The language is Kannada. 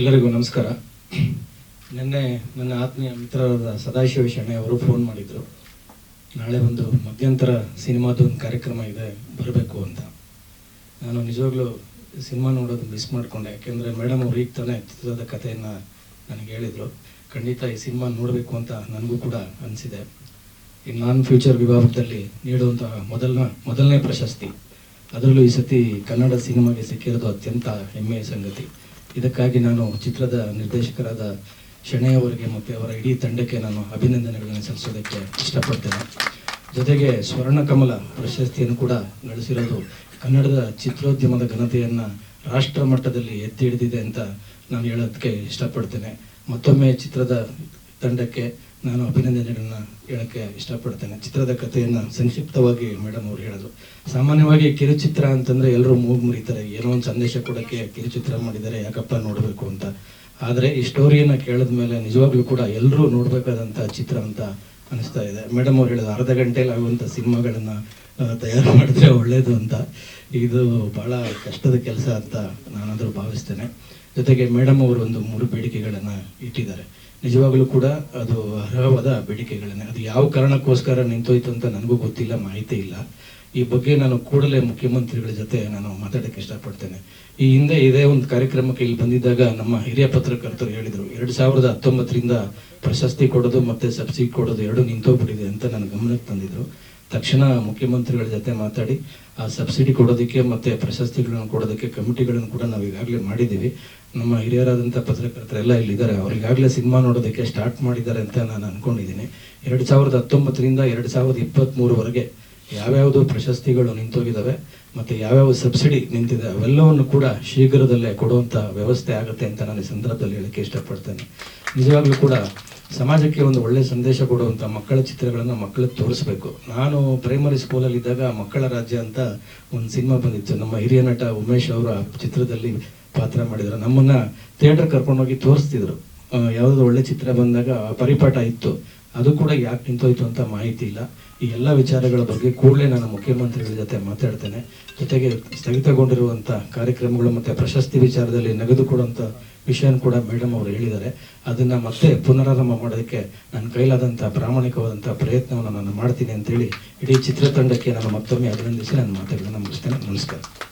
ಎಲ್ಲರಿಗೂ ನಮಸ್ಕಾರ. ನಿನ್ನೆ ನನ್ನ ಆತ್ಮೀಯ ಮಿತ್ರರಾದ ಸದಾಶಿವ ಶೆಣೆ ಅವರು ಫೋನ್ ಮಾಡಿದರು. ನಾಳೆ ಒಂದು ಮಧ್ಯಂತರ ಸಿನಿಮಾದ ಒಂದು ಕಾರ್ಯಕ್ರಮ ಇದೆ, ಬರಬೇಕು ಅಂತ. ನಾನು ನಿಜವಾಗ್ಲೂ ಸಿನಿಮಾ ನೋಡೋದು ಮಿಸ್ ಮಾಡಿಕೊಂಡೆ. ಯಾಕೆಂದರೆ ಮೇಡಮ್ ಅವ್ರು ಈಗ ತಾನೇ ಚಿತ್ರದ ಕಥೆಯನ್ನು ನನಗೆ ಹೇಳಿದರು. ಖಂಡಿತ ಈ ಸಿನಿಮಾ ನೋಡಬೇಕು ಅಂತ ನನಗೂ ಕೂಡ ಅನಿಸಿದೆ. ಈ ನಾನ್ ಫ್ಯೂಚರ್ ವಿಭಾಗದಲ್ಲಿ ನೀಡುವಂತಹ ಮೊದಲನ, ಮೊದಲನೇ ಪ್ರಶಸ್ತಿ. ಅದರಲ್ಲೂ ಈ ಸತಿ ಕನ್ನಡ ಸಿನಿಮಾಗೆ ಸಿಕ್ಕಿರೋದು ಅತ್ಯಂತ ಹೆಮ್ಮೆಯ ಸಂಗತಿ. ಇದಕ್ಕಾಗಿ ನಾನು ಚಿತ್ರದ ನಿರ್ದೇಶಕರಾದ ಶಣೆಯವರಿಗೆ ಮತ್ತು ಅವರ ಇಡೀ ತಂಡಕ್ಕೆ ನಾನು ಅಭಿನಂದನೆಗಳನ್ನು ಸಲ್ಲಿಸೋದಕ್ಕೆ ಇಷ್ಟಪಡ್ತೇನೆ. ಜೊತೆಗೆ ಸ್ವರ್ಣಕಮಲ ಪ್ರಶಸ್ತಿಯನ್ನು ಕೂಡ ಗಳಿಸಿರೋದು ಕನ್ನಡದ ಚಿತ್ರೋದ್ಯಮದ ಘನತೆಯನ್ನು ರಾಷ್ಟ್ರ ಮಟ್ಟದಲ್ಲಿ ಎತ್ತಿ ಹಿಡಿದಿದೆ ಅಂತ ನಾನು ಹೇಳೋದಕ್ಕೆ ಇಷ್ಟಪಡ್ತೇನೆ. ಮತ್ತೊಮ್ಮೆ ಚಿತ್ರದ ತಂಡಕ್ಕೆ ನಾನು ಅಭಿನಂದನೆಗಳನ್ನ ಹೇಳಕ್ಕೆ ಇಷ್ಟಪಡ್ತೇನೆ. ಚಿತ್ರದ ಕಥೆಯನ್ನು ಸಂಕ್ಷಿಪ್ತವಾಗಿ ಮೇಡಮ್ ಅವ್ರು ಹೇಳಿದ್ರು. ಸಾಮಾನ್ಯವಾಗಿ ಕಿರುಚಿತ್ರ ಅಂತಂದ್ರೆ ಎಲ್ಲರೂ ಮೂಗು ಮುರಿತಾರೆ. ಏನೋ ಒಂದು ಸಂದೇಶ ಕೊಡೋಕ್ಕೆ ಕಿರುಚಿತ್ರ ಮಾಡಿದ್ದಾರೆ ಯಾಕಪ್ಪ ನೋಡಬೇಕು ಅಂತ. ಆದರೆ ಈ ಸ್ಟೋರಿಯನ್ನು ಕೇಳಿದ ಮೇಲೆ ನಿಜವಾಗ್ಲೂ ಕೂಡ ಎಲ್ಲರೂ ನೋಡಬೇಕಾದಂಥ ಚಿತ್ರ ಅಂತ ಅನಿಸ್ತಾ ಇದೆ. ಮೇಡಮ್ ಅವ್ರು ಹೇಳಿದ್ರು ಅರ್ಧ ಗಂಟೆಯಲ್ಲಿ ಆಗುವಂಥ ಸಿನಿಮಾಗಳನ್ನು ತಯಾರು ಮಾಡಿದ್ರೆ ಒಳ್ಳೆಯದು ಅಂತ. ಇದು ಬಹಳ ಕಷ್ಟದ ಕೆಲಸ ಅಂತ ನಾನಾದರೂ ಭಾವಿಸ್ತೇನೆ. ಜೊತೆಗೆ ಮೇಡಮ್ ಅವರು ಒಂದು ಮೂರು ಬೇಡಿಕೆಗಳನ್ನು ಇಟ್ಟಿದ್ದಾರೆ. ನಿಜವಾಗ್ಲೂ ಕೂಡ ಅದು ಅರ್ಹವಾದ ಬೇಡಿಕೆಗಳನ್ನೇ. ಅದು ಯಾವ ಕಾರಣಕ್ಕೋಸ್ಕರ ನಿಂತೋಯ್ತು ಅಂತ ನನಗೂ ಗೊತ್ತಿಲ್ಲ ಮಾಹಿತಿ ಇಲ್ಲ. ಈ ಬಗ್ಗೆ ನಾನು ಕೂಡಲೇ ಮುಖ್ಯಮಂತ್ರಿಗಳ ಜೊತೆ ನಾನು ಮಾತಾಡಕ್ಕೆ ಇಷ್ಟಪಡ್ತೇನೆ. ಈ ಹಿಂದೆ ಇದೇ ಒಂದು ಕಾರ್ಯಕ್ರಮಕ್ಕೆ ಇಲ್ಲಿ ಬಂದಿದ್ದಾಗ ನಮ್ಮ ಹಿರಿಯ ಪತ್ರಕರ್ತರು ಹೇಳಿದರು, ಎರಡು ಸಾವಿರದ ಹತ್ತೊಂಬತ್ತರಿಂದ ಪ್ರಶಸ್ತಿ ಕೊಡೋದು ಮತ್ತೆ ಸಬ್ಸಿಡಿ ಕೊಡೋದು ಎರಡು ನಿಂತೋಗ್ಬಿಟ್ಟಿದೆ ಅಂತ ನನ್ನ ಗಮನಕ್ಕೆ ತಂದಿದ್ರು. ತಕ್ಷಣ ಮುಖ್ಯಮಂತ್ರಿಗಳ ಜೊತೆ ಮಾತಾಡಿ, ಆ ಸಬ್ಸಿಡಿ ಕೊಡೋದಕ್ಕೆ ಮತ್ತೆ ಪ್ರಶಸ್ತಿಗಳನ್ನು ಕೊಡೋದಕ್ಕೆ ಕಮಿಟಿಗಳನ್ನು ಕೂಡ ನಾವು ಈಗಾಗಲೇ ಮಾಡಿದ್ದೀವಿ. ನಮ್ಮ ಹಿರಿಯರಾದಂಥ ಪತ್ರಕರ್ತರೆಲ್ಲ ಇಲ್ಲಿದ್ದಾರೆ, ಅವ್ರಿಗಾಗಲೇ ಸಿನಿಮಾ ನೋಡೋದಕ್ಕೆ ಸ್ಟಾರ್ಟ್ ಮಾಡಿದ್ದಾರೆ ಅಂತ ನಾನು ಅಂದ್ಕೊಂಡಿದ್ದೀನಿ ಎರಡು ಸಾವಿರದ ಹತ್ತೊಂಬತ್ತರಿಂದ ಎರಡು ಸಾವಿರದ ಇಪ್ಪತ್ತ್ಮೂರವರೆಗೆ ಯಾವ್ಯಾವುದು ಪ್ರಶಸ್ತಿಗಳು ನಿಂತೋಗಿದ್ದಾವೆ ಮತ್ತು ಯಾವ್ಯಾವ ಸಬ್ಸಿಡಿ ನಿಂತಿದೆ, ಅವೆಲ್ಲವನ್ನು ಕೂಡ ಶೀಘ್ರದಲ್ಲೇ ಕೊಡುವಂಥ ವ್ಯವಸ್ಥೆ ಆಗುತ್ತೆ ಅಂತ ನಾನು ಈ ಸಂದರ್ಭದಲ್ಲಿ ಹೇಳಕ್ಕೆ ಇಷ್ಟಪಡ್ತೇನೆ. ನಿಜವಾಗ್ಲೂ ಕೂಡ ಸಮಾಜಕ್ಕೆ ಒಂದು ಒಳ್ಳೆ ಸಂದೇಶ ಕೊಡುವಂಥ ಮಕ್ಕಳ ಚಿತ್ರಗಳನ್ನು ಮಕ್ಕಳಿಗೆ ತೋರಿಸ್ಬೇಕು. ನಾನು ಪ್ರೈಮರಿ ಸ್ಕೂಲಲ್ಲಿ ಇದ್ದಾಗ ಮಕ್ಕಳ ರಾಜ್ಯ ಅಂತ ಒಂದು ಸಿನಿಮಾ ಬಂದಿತ್ತು. ನಮ್ಮ ಹಿರಿಯ ನಟ ಉಮೇಶ್ ಅವರ ಚಿತ್ರದಲ್ಲಿ ಪಾತ್ರ ಮಾಡಿದ್ರು. ನಮ್ಮನ್ನ ಥಿಯೇಟರ್ ಕರ್ಕೊಂಡೋಗಿ ತೋರಿಸ್ತಿದ್ರು. ಯಾವುದೋ ಯಾವುದಾದ್ರು ಒಳ್ಳೆ ಚಿತ್ರ ಬಂದಾಗ ಪರಿಪಾಠ ಇತ್ತು. ಅದು ಕೂಡ ಯಾಕೆ ನಿಂತೋಯ್ತು ಅಂತ ಮಾಹಿತಿ ಇಲ್ಲ. ಈ ಎಲ್ಲ ವಿಚಾರಗಳ ಬಗ್ಗೆ ಕೂಡಲೇ ನಾನು ಮುಖ್ಯಮಂತ್ರಿಗಳ ಜೊತೆ ಮಾತಾಡ್ತೇನೆ. ಜೊತೆಗೆ ಸ್ಥಗಿತಗೊಂಡಿರುವಂಥ ಕಾರ್ಯಕ್ರಮಗಳು ಮತ್ತು ಪ್ರಶಸ್ತಿ ವಿಚಾರದಲ್ಲಿ ನಗದು ಕೊಡುವಂಥ ವಿಷಯನ ಕೂಡ ಮೇಡಮ್ ಅವರು ಹೇಳಿದ್ದಾರೆ. ಅದನ್ನು ಮತ್ತೆ ಪುನರಾರಂಭ ಮಾಡೋದಕ್ಕೆ ನನ್ನ ಕೈಲಾದಂಥ ಪ್ರಾಮಾಣಿಕವಾದಂಥ ಪ್ರಯತ್ನವನ್ನು ನಾನು ಮಾಡ್ತೀನಿ ಅಂತೇಳಿ ಇಡೀ ಚಿತ್ರತಂಡಕ್ಕೆ ನಾನು ಮತ್ತೊಮ್ಮೆ ಅಭಿನಂದಿಸಿ ನನ್ನ ಮಾತುಗಳನ್ನು ಮುಗಿಸ್ತೇನೆ. ನಮಸ್ಕಾರ.